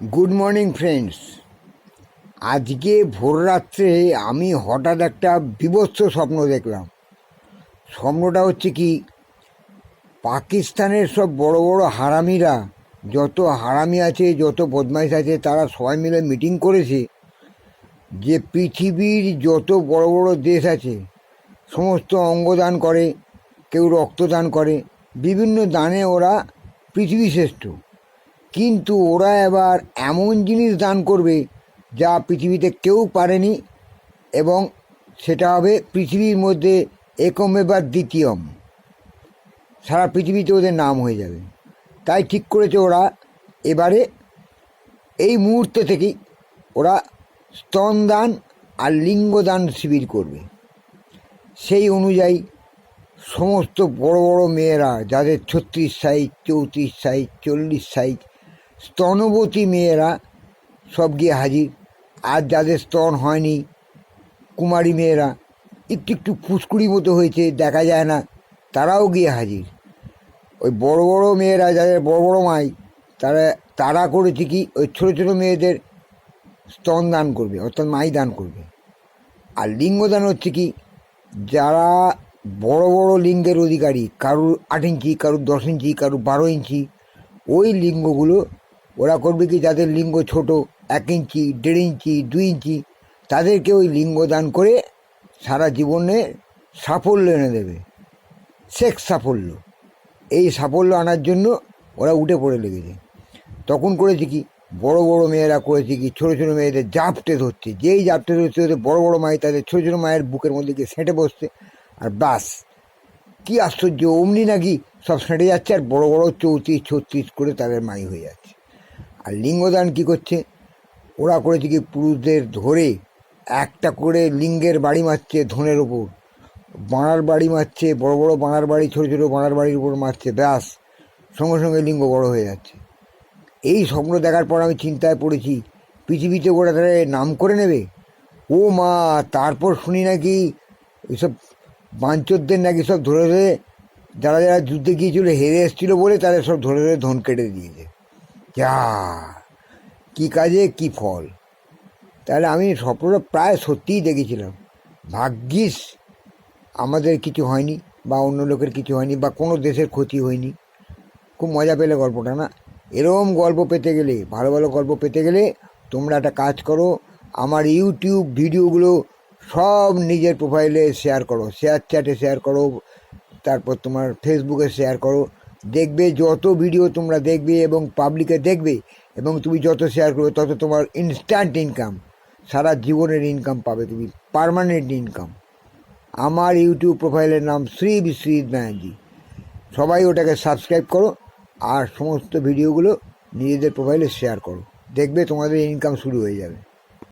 Good morning friends আজকে ভোর রাত্রে আমি হঠাৎ একটা বিভৎস স্বপ্ন দেখলাম। স্বপ্নটা হচ্ছে কি, পাকিস্তানের সব বড় বড় হারামিরা, যত হারামি আছে, যত বদমাইশ আছে, তারা সবাই মিলে মিটিং করেছে যে পৃথিবীর যত বড় বড় দেশ আছে, সমস্ত অঙ্গদান করে, কেউ রক্তদান করে, বিভিন্ন দানে ওরা পৃথিবী শ্রেষ্ঠ। কিন্তু ওরা এবার এমন জিনিস দান করবে যা পৃথিবীতে কেউ পারেনি এবং সেটা হবে পৃথিবীর মধ্যে একম এবার দ্বিতীয়ম। সারা পৃথিবীতে ওদের নাম হয়ে যাবে। তাই ঠিক করেছে ওরা। এবারে এই মুহূর্তে থেকেই ওরা স্তনদান আর লিঙ্গদান শিবির করবে। সেই অনুযায়ী সমস্ত বড় বড় মেয়েরা, যাদের ছত্রিশ সাইজ চৌত্রিশ সাইজ চল্লিশ সাইজ স্তনবতী মেয়েরা সব গিয়ে হাজির। আর যাদের স্তন হয়নি, কুমারী মেয়েরা, একটু একটু ফুসকুড়ি মতো হয়েছে, দেখা যায় না, তারাও গিয়ে হাজির। ওই বড় বড় মেয়েরা, যাদের বড় বড় মাই, তারা তারা করেছে কি, ওই ছোটো ছোটো মেয়েদের স্তন দান করবে, অর্থাৎ মাই দান করবে। আর লিঙ্গদান হচ্ছে কি, যারা বড় বড় লিঙ্গের অধিকারী, কারুর আট ইঞ্চি, কারুর দশ ইঞ্চি, কারুর বারো ইঞ্চি, ওই লিঙ্গগুলো ওরা করবে কি? যাদের লিঙ্গ ছোট, এক ইঞ্চি, দেড় ইঞ্চি, দুই ইঞ্চি, তাদেরকে ওই লিঙ্গ দান করে সারা জীবনে সাফল্য এনে দেবে। সেক্স সাফল্য। এই সাফল্য আনার জন্য ওরা উঠে পড়ে লেগেছে। তখন করেছে কি? বড় বড় মেয়েরা করেছে কি? ছোটো ছোটো মেয়েদের জাপটে ধরছে। যেই জাপটে ধরছে, ওদের বড় বড় মাই তাদের ছোটো ছোটো মায়ের বুকের মধ্যে গিয়ে সেঁটে বসছে আর বাস। কি আশ্চর্য! অমনি নাকি সব সেঁটে যাচ্ছে আর বড় বড় চৌত্রিশ ছত্রিশ করে তাদের মাই হয়ে যাচ্ছে। আর লিঙ্গদান কি করছে? ওরা করেছে কি পুরুষদের ধরে একটা করে লিঙ্গের বাড়ি মারছে ধনের ওপর। বাঁড়ার বাড়ি মারছে, বড় বড় বাঁড়ার বাড়ি, ছোটো ছোটো বাঁড়ার বাড়ির উপর মারছে, ব্যাস। সঙ্গে সঙ্গে লিঙ্গ বড় হয়ে যাচ্ছে। এই স্বপ্ন দেখার পর আমি চিন্তায় পড়েছি, পৃথিবীতে ওরা তাহলে নাম করে নেবে? ও মা, তারপর শুনি নাকি এসব বাঞ্চোরদের নাকি সব ধরে ধরে, যারা যারা যুদ্ধে গিয়েছিল, হেরে এসেছিল বলে তাদের সব ধরে ধরে ধন কেটে দিয়েছে। যা, কী কাজে কি ফল। তাহলে আমি স্বপ্নটা প্রায় সত্যিই দেখেছিলাম। ভাগ্যিস আমাদের কিছু হয়নি বা অন্য লোকের কিছু হয়নি বা কোনো দেশের ক্ষতি হয়নি। খুব মজা পেলে গল্পটা, না? এরকম গল্প পেতে গেলে, ভালো ভালো গল্প পেতে গেলে তোমরা একটা কাজ করো, আমার ইউটিউব ভিডিওগুলো সব নিজের প্রোফাইলে শেয়ার করো শেয়ার চ্যাটে শেয়ার করো, তারপর তোমার ফেসবুকে শেয়ার করো দেখবে, যত ভিডিও তোমরা দেখবে এবং পাবলিকে দেখবে এবং তুমি যত শেয়ার করবে, তত তোমার ইনস্ট্যান্ট ইনকাম সারা জীবনের ইনকাম পাবে তুমি পারমানেন্ট ইনকাম আমার ইউটিউব প্রোফাইলের নাম শ্রী বিশ্বজিৎ ব্যানার্জি সবাই ওটাকে সাবস্ক্রাইব করো আর সমস্ত ভিডিওগুলো নিজেদের প্রোফাইলে শেয়ার করো। দেখবে তোমাদের ইনকাম শুরু হয়ে যাবে।